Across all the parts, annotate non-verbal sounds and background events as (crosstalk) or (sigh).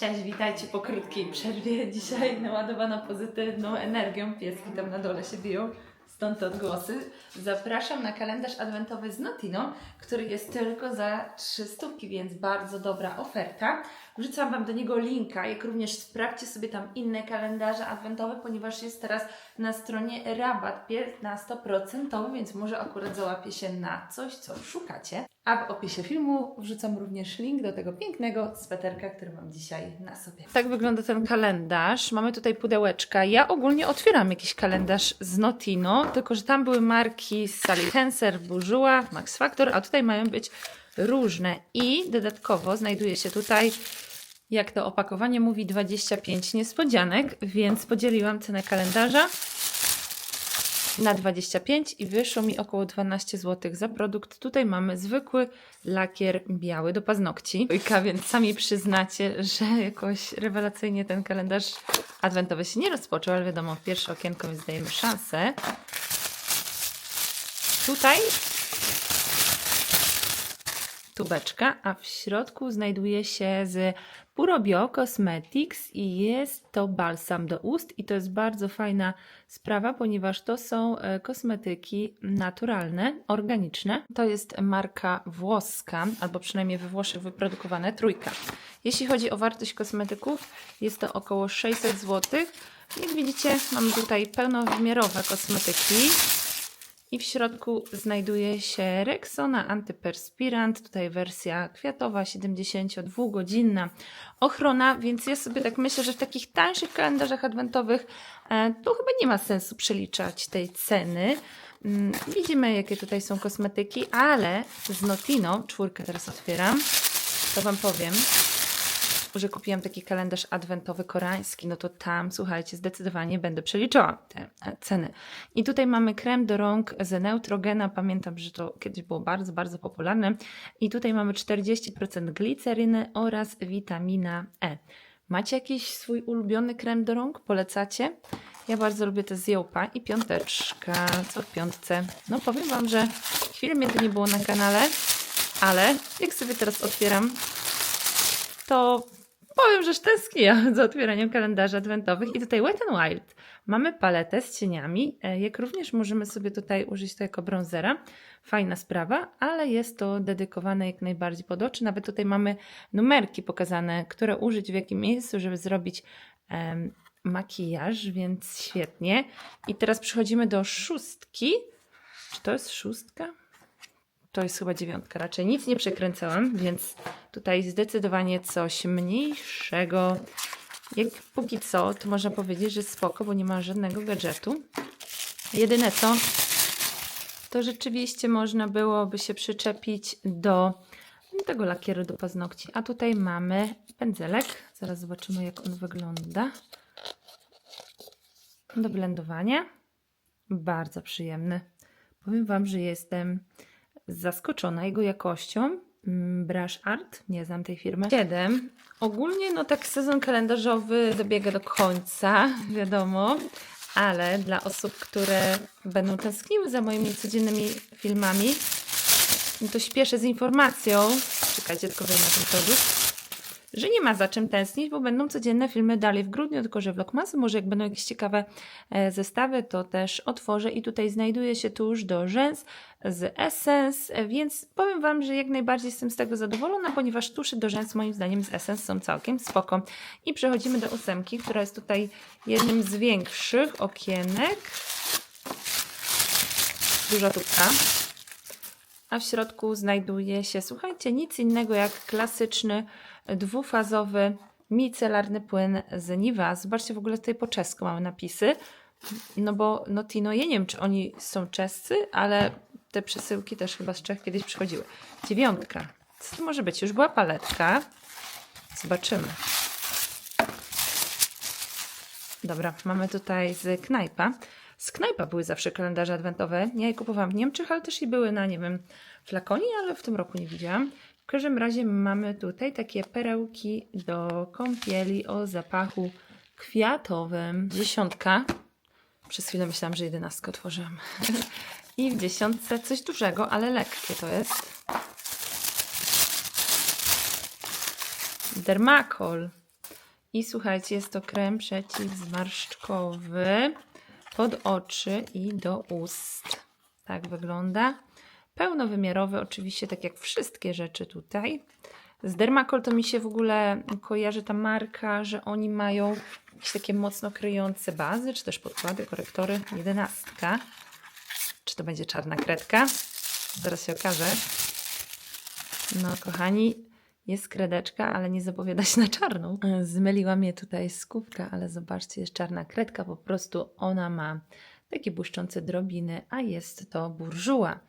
Cześć, witajcie po krótkiej przerwie. Dzisiaj naładowana pozytywną energią. Pieski tam na dole się biją, stąd odgłosy. Zapraszam na kalendarz adwentowy z Notino, który jest tylko za 300, więc bardzo dobra oferta. Wrzucam Wam do niego linka, jak również sprawdźcie sobie tam inne kalendarze adwentowe, ponieważ jest teraz na stronie rabat 15%, więc może akurat załapie się na coś, co szukacie. A w opisie filmu wrzucam również link do tego pięknego sweterka, który mam dzisiaj na sobie. Tak wygląda ten kalendarz. Mamy tutaj pudełeczka. Ja ogólnie otwieram jakiś kalendarz z Notino, tylko że tam były marki Sally Hansen, Bourjois, Max Factor, a tutaj mają być różne. I dodatkowo znajduje się tutaj, jak to opakowanie mówi, 25 niespodzianek, więc podzieliłam cenę kalendarza na 25 i wyszło mi około 12 zł za produkt. Tutaj mamy zwykły lakier biały do paznokci. Ojka, więc sami przyznacie, że jakoś rewelacyjnie ten kalendarz adwentowy się nie rozpoczął, ale wiadomo, pierwsze okienko, więc dajemy szansę. Tutaj tubeczka, a w środku znajduje się z Puro Bio Cosmetics i jest to balsam do ust i to jest bardzo fajna sprawa, ponieważ to są e, kosmetyki naturalne, organiczne. To jest marka włoska, albo przynajmniej we Włoszech wyprodukowane, trójka. Jeśli chodzi o wartość kosmetyków, jest to około 600 zł. Jak widzicie, mamy tutaj pełnowymiarowe kosmetyki. I w środku znajduje się Rexona Antyperspirant, tutaj wersja kwiatowa, 72-godzinna ochrona, więc ja sobie tak myślę, że w takich tańszych kalendarzach adwentowych e, to chyba nie ma sensu przeliczać tej ceny. Mm, Widzimy, jakie tutaj są kosmetyki, ale z Notino, czwórkę teraz otwieram, to Wam powiem, że kupiłam taki kalendarz adwentowy koreański, no to tam, słuchajcie, zdecydowanie będę przeliczała te e, ceny. I tutaj mamy krem do rąk z Neutrogena. Pamiętam, że to kiedyś było bardzo, bardzo popularne. I tutaj mamy 40% gliceryny oraz witamina E. Macie jakiś swój ulubiony krem do rąk? Polecacie? Ja bardzo lubię te z Jołpa i piąteczka, co w piątce. No powiem Wam, że chwilę mnie to nie było na kanale, ale jak sobie teraz otwieram, to powiem, że tęsknię (laughs) za otwieraniem kalendarzy adwentowych. I tutaj Wet n Wild. Mamy paletę z cieniami, e, jak również możemy sobie tutaj użyć to jako bronzera. Fajna sprawa, ale jest to dedykowane jak najbardziej pod oczy. Nawet tutaj mamy numerki pokazane, które użyć w jakim miejscu, żeby zrobić em, makijaż, więc świetnie. I teraz przechodzimy do szóstki. Czy to jest szóstka? To jest chyba dziewiątka raczej. Nic nie przekręcałam, więc tutaj zdecydowanie coś mniejszego. Jak póki co, to można powiedzieć, że spoko, bo nie ma żadnego gadżetu. Jedyne co, to rzeczywiście można byłoby się przyczepić do tego lakieru do paznokci. A tutaj mamy pędzelek. Zaraz zobaczymy, jak on wygląda. Do blendowania. Bardzo przyjemny. Powiem Wam, że jestem zaskoczona jego jakością. Mm, Brush Art, nie znam tej firmy. 7. Ogólnie no tak sezon kalendarzowy dobiega do końca, (laughs) wiadomo, ale dla osób, które będą tęskniły za moimi codziennymi filmami, to śpieszę z informacją, czekajcie tylko wyjmę ten produkt, że nie ma za czym tęsknić, bo będą codzienne filmy dalej w grudniu, tylko że vlogmasy, może jak będą jakieś ciekawe e, zestawy, to też otworzę i tutaj znajduje się tuż do rzęs z Essence, więc powiem Wam, że jak najbardziej jestem z tego zadowolona, ponieważ tusze do rzęs moim zdaniem z Essence są całkiem spoko. I przechodzimy do ósemki, która jest tutaj jednym z większych okienek. Duża tubka. A w środku znajduje się, słuchajcie, nic innego jak klasyczny, dwufazowy, micelarny płyn z Niva. Zobaczcie, w ogóle tutaj po czesku mamy napisy. No bo Notino, ja nie wiem, czy oni są czescy, ale te przesyłki też chyba z Czech kiedyś przychodziły. Dziewiątka. Co to może być? Już była paletka. Zobaczymy. Dobra, mamy tutaj z knajpa. Z knajpa były zawsze kalendarze adwentowe. Ja je kupowałam w Niemczech, ale też i były na, nie wiem, flakonie, ale w tym roku nie widziałam. W każdym razie mamy tutaj takie perełki do kąpieli o zapachu kwiatowym. Dziesiątka. Przez chwilę myślałam, że jedenastkę otworzyłam. (laughs) I w dziesiątce coś dużego, ale lekkie to jest. Dermacol. I słuchajcie, jest to krem przeciwzmarszczkowy pod oczy i do ust. Tak wygląda. Pełnowymiarowy, oczywiście, tak jak wszystkie rzeczy tutaj. Z Dermacol to mi się w ogóle kojarzy ta marka, że oni mają jakieś takie mocno kryjące bazy, czy też podkłady, korektory. Jedenastka. Czy to będzie czarna kredka? Zaraz się okaże. No, kochani, jest kredeczka, ale nie zapowiada się na czarną. Zmyliła mnie tutaj skupka, ale zobaczcie, jest czarna kredka. Po prostu ona ma takie błyszczące drobiny, a jest to burżuła.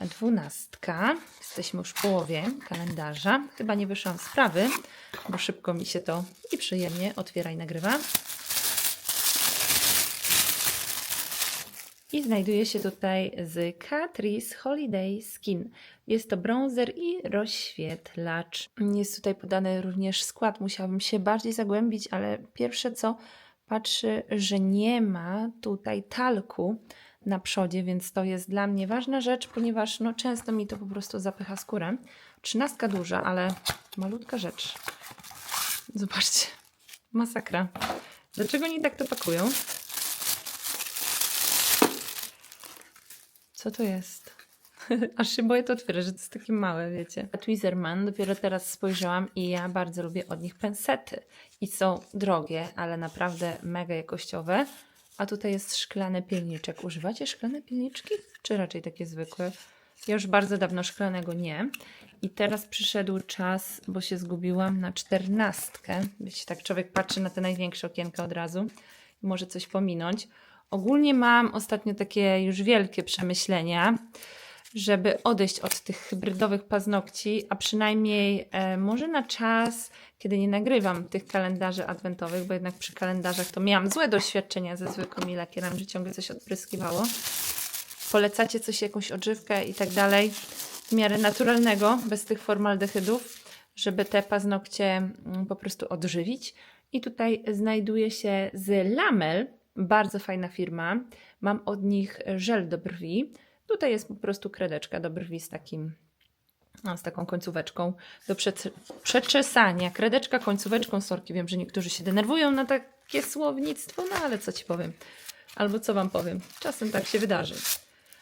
Dwunastka. Jesteśmy już w połowie kalendarza. Chyba nie wyszłam z sprawy, bo szybko mi się to i przyjemnie otwiera i nagrywa. I znajduje się tutaj z Catrice Holiday Skin. Jest to bronzer i rozświetlacz. Jest tutaj podany również skład. Musiałabym się bardziej zagłębić, ale pierwsze co patrzy, że nie ma tutaj talku na przodzie, więc to jest dla mnie ważna rzecz, ponieważ no, często mi to po prostu zapycha skórę. Trzynastka duża, ale malutka rzecz. Zobaczcie, masakra. Dlaczego oni tak to pakują? Co to jest? (laughs) Aż się boję to otwierać, że to jest takie małe, wiecie. Tweezerman, dopiero teraz spojrzałam i ja bardzo lubię od nich pensety. I są drogie, ale naprawdę mega jakościowe. A tutaj jest szklany pilniczek. Używacie szklane pilniczki? Czy raczej takie zwykłe? Ja już bardzo dawno szklanego nie. I teraz przyszedł czas, bo się zgubiłam na czternastkę. Wiecie, tak człowiek patrzy na te największe okienka od razu może coś pominąć. Ogólnie mam ostatnio takie już wielkie przemyślenia, żeby odejść od tych hybrydowych paznokci, a przynajmniej e, może na czas, kiedy nie nagrywam tych kalendarzy adwentowych, bo jednak przy kalendarzach to miałam złe doświadczenia ze zwykłymi lakierami, że ciągle coś odpryskiwało. Polecacie coś, jakąś odżywkę i tak dalej, w miarę naturalnego, bez tych formaldehydów, żeby te paznokcie mm, po prostu odżywić. I tutaj znajduje się z Lamel, bardzo fajna firma. Mam od nich żel do brwi. Tutaj jest po prostu kredeczka do brwi z takim no, z taką końcóweczką do prze- przeczesania. Kredeczka końcóweczką sorki. Wiem, że niektórzy się denerwują na takie słownictwo, no ale co ci powiem. Albo co wam powiem. Czasem tak się wydarzy.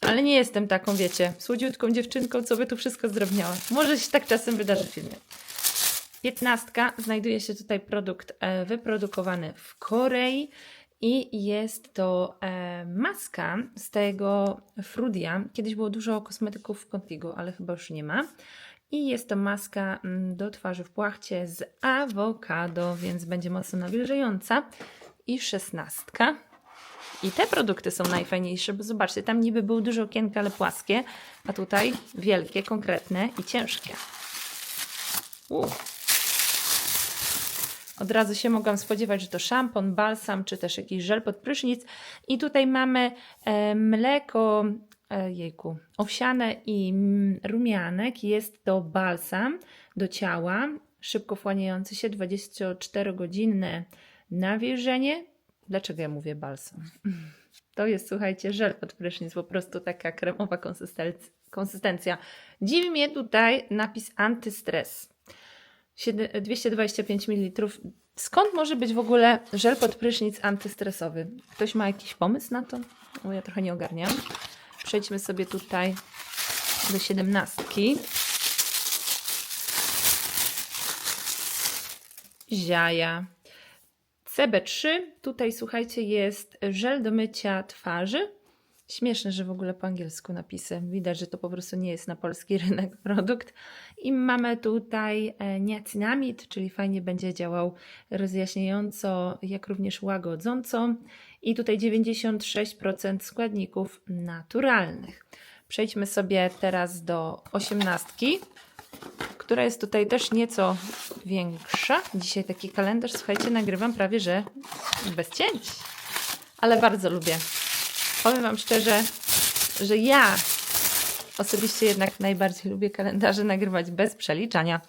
Ale nie jestem taką, wiecie, słodziutką dziewczynką, co by tu wszystko zdrobniała. Może się tak czasem wydarzy w filmie. Piętnastka. Znajduje się tutaj produkt e, wyprodukowany w Korei. I jest to e, maska z tego Frudia. Kiedyś było dużo kosmetyków w Contigo, ale chyba już nie ma. I jest to maska mm, do twarzy w płachcie z awokado, więc będzie mocno nawilżająca. I szesnastka. I te produkty są najfajniejsze, bo zobaczcie, tam niby było dużo okienka, ale płaskie, a tutaj wielkie, konkretne i ciężkie. U. Od razu się mogłam spodziewać, że to szampon, balsam, czy też jakiś żel pod prysznic. I tutaj mamy e, mleko, e, jejku, owsiane i mm, rumianek. Jest to balsam do ciała, szybko wchłaniający się, 24-godzinne nawilżenie. Dlaczego ja mówię balsam? (laughs) To jest, słuchajcie, żel pod prysznic, po prostu taka kremowa konsystenc- konsystencja. Dziwi mnie tutaj napis antystres. Siedem- 225 ml. Skąd może być w ogóle żel pod prysznic antystresowy? Ktoś ma jakiś pomysł na to? Bo ja trochę nie ogarniam. Przejdźmy sobie tutaj do siedemnastki. Ziaja. CB3. Tutaj słuchajcie, jest żel do mycia twarzy. Śmieszne, że w ogóle po angielsku napisy. Widać, że to po prostu nie jest na polski (laughs) rynek produkt. I mamy tutaj e, niacinamid, czyli fajnie będzie działał rozjaśniająco, jak również łagodząco. I tutaj 96% składników naturalnych. Przejdźmy sobie teraz do osiemnastki, która jest tutaj też nieco większa. Dzisiaj taki kalendarz, słuchajcie, nagrywam prawie że bez cięć, ale bardzo lubię. Powiem Wam szczerze, że ja osobiście jednak najbardziej lubię kalendarze nagrywać bez przeliczania.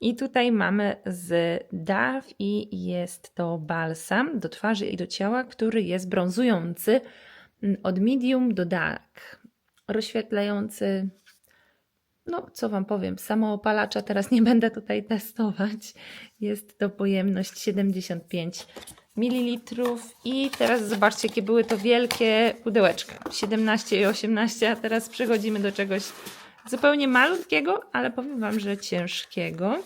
I tutaj mamy z DAW i jest to balsam do twarzy i do ciała, który jest brązujący mm, od medium do dark, rozświetlający no co Wam powiem, samoopalacza teraz nie będę tutaj testować. Jest to pojemność 75 ml i teraz zobaczcie, jakie były to wielkie pudełeczka. 17 i 18, a teraz przechodzimy do czegoś zupełnie malutkiego, ale powiem Wam, że ciężkiego.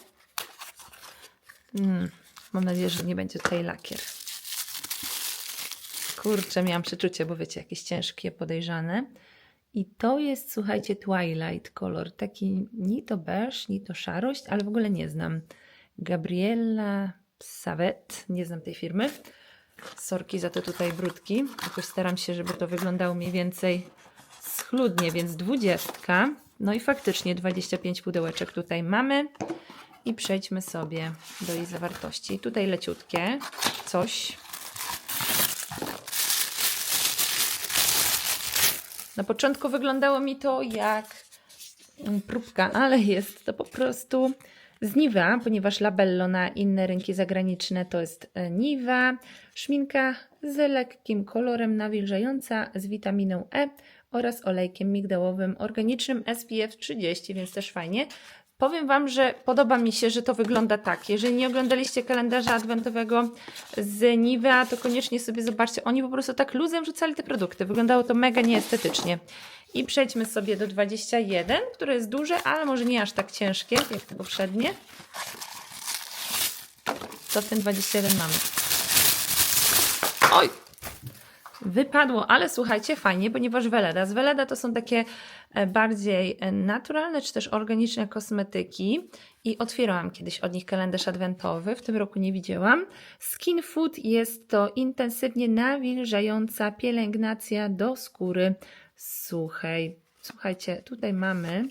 Mm, mam nadzieję, że nie będzie tutaj lakier. Kurczę, miałam przeczucie, bo wiecie, jakieś ciężkie, podejrzane. I to jest, słuchajcie, Twilight kolor. Taki ni to beż, ni to szarość, ale w ogóle nie znam. Gabriella Savet, nie znam tej firmy. Sorki za to tutaj brudki. Jakoś staram się, żeby to wyglądało mniej więcej schludnie, więc dwudziestka. No i faktycznie 25 pudełeczek tutaj mamy. I przejdźmy sobie do jej zawartości. Tutaj leciutkie coś. Na początku wyglądało mi to jak próbka, ale jest to po prostu z Niva, ponieważ labello na inne rynki zagraniczne to jest e, Niva, szminka z lekkim kolorem nawilżająca z witaminą E oraz olejkiem migdałowym organicznym SPF 30, więc też fajnie. Powiem Wam, że podoba mi się, że to wygląda tak. Jeżeli nie oglądaliście kalendarza adwentowego z Nivea, to koniecznie sobie zobaczcie. Oni po prostu tak luzem rzucali te produkty. Wyglądało to mega nieestetycznie. I przejdźmy sobie do 21, które jest duże, ale może nie aż tak ciężkie jak poprzednie. Co w tym 21 mamy? Oj! Wypadło, ale słuchajcie, fajnie, ponieważ Weleda. Z Weleda to są takie e, bardziej e, naturalne czy też organiczne kosmetyki i otwierałam kiedyś od nich kalendarz adwentowy, w tym roku nie widziałam. Skin Food jest to intensywnie nawilżająca pielęgnacja do skóry suchej. Słuchajcie, tutaj mamy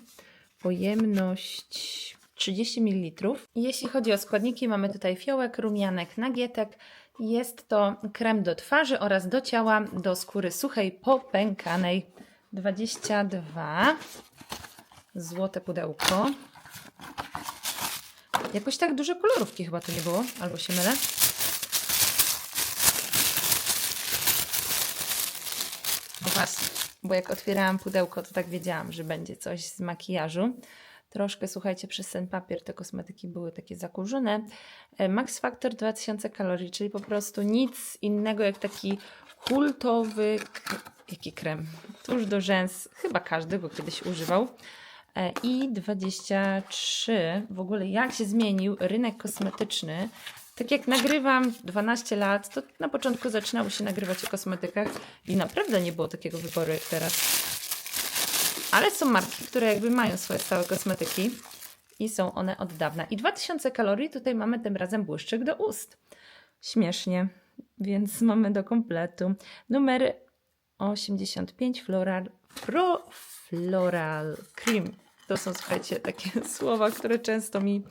pojemność 30 ml. Jeśli chodzi o składniki, mamy tutaj fiołek, rumianek, nagietek. Jest to krem do twarzy oraz do ciała, do skóry suchej, popękanej. 22. Złote pudełko. Jakoś tak duże kolorówki chyba tu nie było, albo się mylę. No właśnie, bo jak otwierałam pudełko, to tak wiedziałam, że będzie coś z makijażu. Troszkę, słuchajcie, przez ten papier te kosmetyki były takie zakurzone. E, Max Factor 2000 kalorii, czyli po prostu nic innego jak taki kultowy, jaki krem, tuż do rzęs, chyba każdy go kiedyś używał. E, I 23, w ogóle jak się zmienił rynek kosmetyczny. Tak jak nagrywam 12 lat, to na początku zaczynało się nagrywać o kosmetykach i naprawdę nie było takiego wyboru jak teraz. Ale są marki, które jakby mają swoje stałe kosmetyki i są one od dawna. I 2000 kalorii tutaj mamy tym razem błyszczyk do ust. Śmiesznie, więc mamy do kompletu. Numer 85 Floral, Pro Floral Cream. To są, słuchajcie, takie (laughs) słowa, które często mi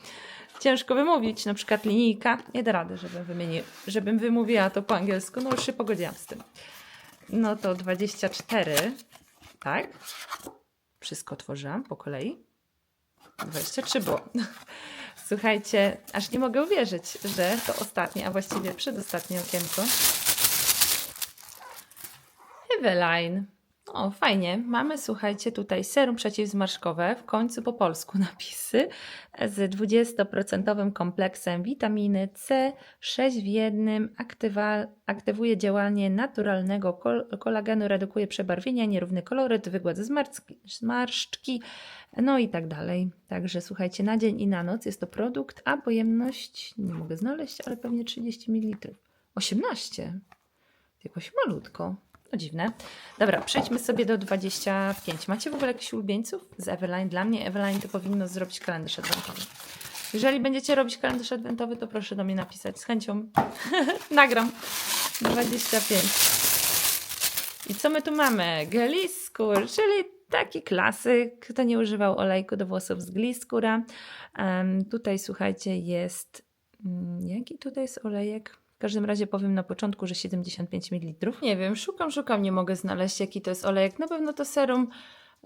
ciężko wymówić. Na przykład linijka. Nie da rady, żebym, wymieni, żebym wymówiła to po angielsku. No już się pogodziłam z tym. No to 24, tak? Wszystko tworzyłam po kolei. 23 było. (laughs) Słuchajcie, aż nie mogę uwierzyć, że to ostatnie, a właściwie przedostatnie okienko. Eveline. O, fajnie. Mamy, słuchajcie, tutaj serum przeciwzmarszkowe, w końcu po polsku (laughs) napisy, z 20% kompleksem witaminy C, 6 w jednym, aktywa, aktywuje działanie naturalnego kol kolagenu, redukuje przebarwienia, nierówny koloryt, wygładza zmarszczki, no i tak dalej. Także słuchajcie, na dzień i na noc jest to produkt, a pojemność nie mogę znaleźć, ale pewnie 30 ml. 18. Jakoś malutko. No dziwne. Dobra, przejdźmy sobie do 25. Macie w ogóle jakichś ulubieńców z Eveline? Dla mnie Eveline to powinno zrobić kalendarz adwentowy. Jeżeli będziecie robić kalendarz adwentowy, to proszę do mnie napisać. Z chęcią (laughs) nagram. 25. I co my tu mamy? Gliskur, czyli taki klasyk. Kto nie używał olejku do włosów z Gliskura. Um, tutaj słuchajcie, jest. mm, Jaki tutaj jest olejek? W każdym razie powiem na początku, że 75 ml. Nie wiem, szukam, szukam, nie mogę znaleźć jaki to jest olejek. Na pewno to serum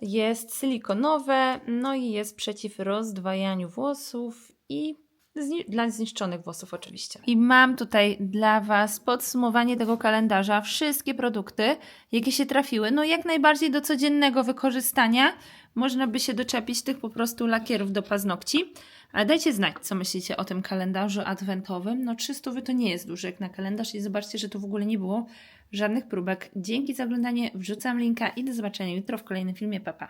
jest silikonowe, no i jest przeciw rozdwajaniu włosów i zni- dla zniszczonych włosów oczywiście. I mam tutaj dla Was podsumowanie tego kalendarza. Wszystkie produkty, jakie się trafiły, no jak najbardziej do codziennego wykorzystania. można by się doczepić tych po prostu lakierów do paznokci. Ale dajcie znać, co myślicie o tym kalendarzu adwentowym. No 300 to nie jest duży jak na kalendarz i zobaczcie, że tu w ogóle nie było żadnych próbek. Dzięki za oglądanie, wrzucam linka i do zobaczenia jutro w kolejnym filmie. Papa. Pa.